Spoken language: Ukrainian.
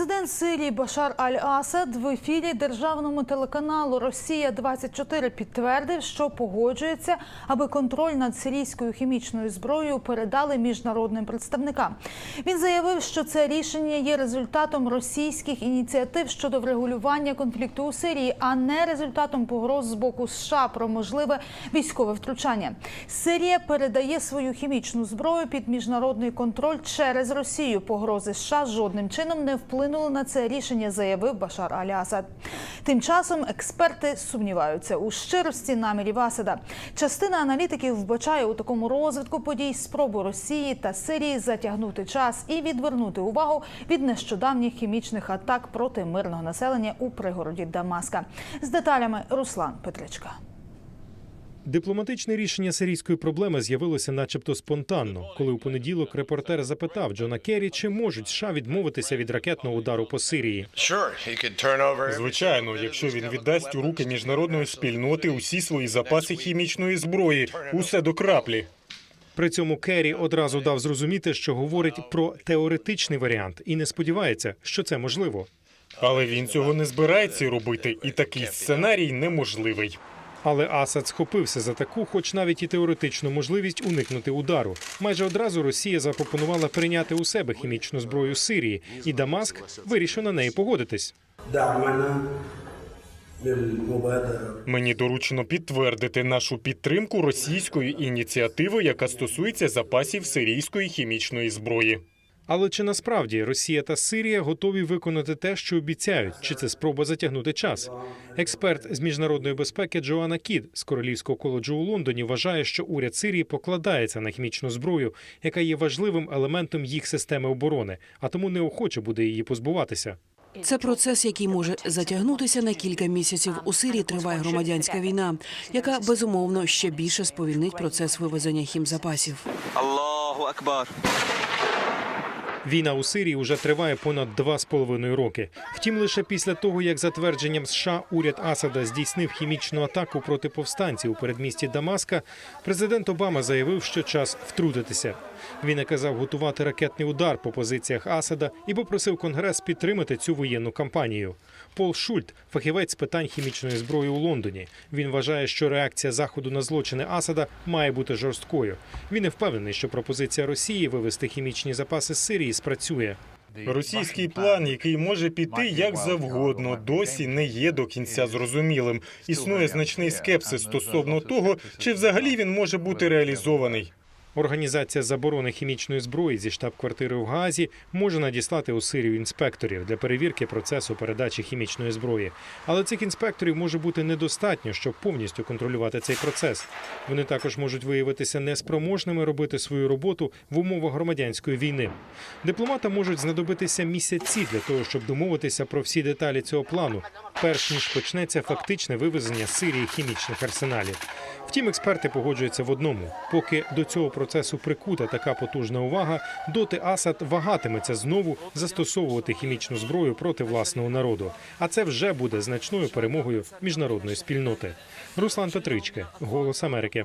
Президент Сирії Башар Аль-Асад в ефірі державному телеканалу Росія 24 підтвердив, що погоджується, аби контроль над сирійською хімічною зброєю передали міжнародним представникам. Він заявив, що це рішення є результатом російських ініціатив щодо врегулювання конфлікту у Сирії, а не результатом погроз з боку США про можливе військове втручання. Сирія передає свою хімічну зброю під міжнародний контроль через Росію. Погрози США жодним чином не вплинули на це рішення, заявив Башар Аль-Асад. Тим часом експерти сумніваються у щирості намірів Асада. Частина аналітиків вбачає у такому розвитку подій спробу Росії та Сирії затягнути час і відвернути увагу від нещодавніх хімічних атак проти мирного населення у пригороді Дамаска. З деталями Руслан Петричка. Дипломатичне рішення сирійської проблеми з'явилося начебто спонтанно, коли у понеділок репортер запитав Джона Керрі, чи можуть США відмовитися від ракетного удару по Сирії. Звичайно, якщо він віддасть у руки міжнародної спільноти усі свої запаси хімічної зброї, усе до краплі. При цьому Керрі одразу дав зрозуміти, що говорить про теоретичний варіант і не сподівається, що це можливо. Але він цього не збирається робити, і такий сценарій неможливий. Але Асад схопився за таку, хоч навіть і теоретичну можливість уникнути удару. Майже одразу Росія запропонувала прийняти у себе хімічну зброю Сирії, і Дамаск вирішив на неї погодитись. Мені доручено підтвердити нашу підтримку російської ініціативи, яка стосується запасів сирійської хімічної зброї. Але чи насправді Росія та Сирія готові виконати те, що обіцяють? Чи це спроба затягнути час? Експерт з міжнародної безпеки Джоанна Кід з Королівського коледжу у Лондоні вважає, що уряд Сирії покладається на хімічну зброю, яка є важливим елементом їх системи оборони, а тому неохоче буде її позбуватися. Це процес, який може затягнутися на кілька місяців. У Сирії триває громадянська війна, яка безумовно ще більше сповільнить процес вивезення хімзапасів. Аллаху Акбар. Війна у Сирії вже триває понад два з половиною роки. Втім, лише після того, як за твердженням США уряд Асада здійснив хімічну атаку проти повстанців у передмісті Дамаска, президент Обама заявив, що час втрутитися. Він наказав готувати ракетний удар по позиціях Асада і попросив Конгрес підтримати цю воєнну кампанію. Пол Шульт, фахівець з питань хімічної зброї у Лондоні. Він вважає, що реакція заходу на злочини Асада має бути жорсткою. Він не впевнений, що пропозиція Росії вивести хімічні запаси з Сирії спрацює. Російський план, який може піти як завгодно, досі не є до кінця зрозумілим. Існує значний скепсис стосовно того, чи взагалі він може бути реалізований. Організація заборони хімічної зброї зі штаб-квартири в Гаазі може надіслати у Сирію інспекторів для перевірки процесу передачі хімічної зброї. Але цих інспекторів може бути недостатньо, щоб повністю контролювати цей процес. Вони також можуть виявитися неспроможними робити свою роботу в умовах громадянської війни. Дипломатам можуть знадобитися місяці для того, щоб домовитися про всі деталі цього плану, перш ніж почнеться фактичне вивезення Сирії хімічних арсеналів. Втім, експерти погоджуються в одному: поки до цього процесу прикута така потужна увага, доти Асад вагатиметься знову застосовувати хімічну зброю проти власного народу. А це вже буде значною перемогою міжнародної спільноти. Руслан Петричке, Голос Америки.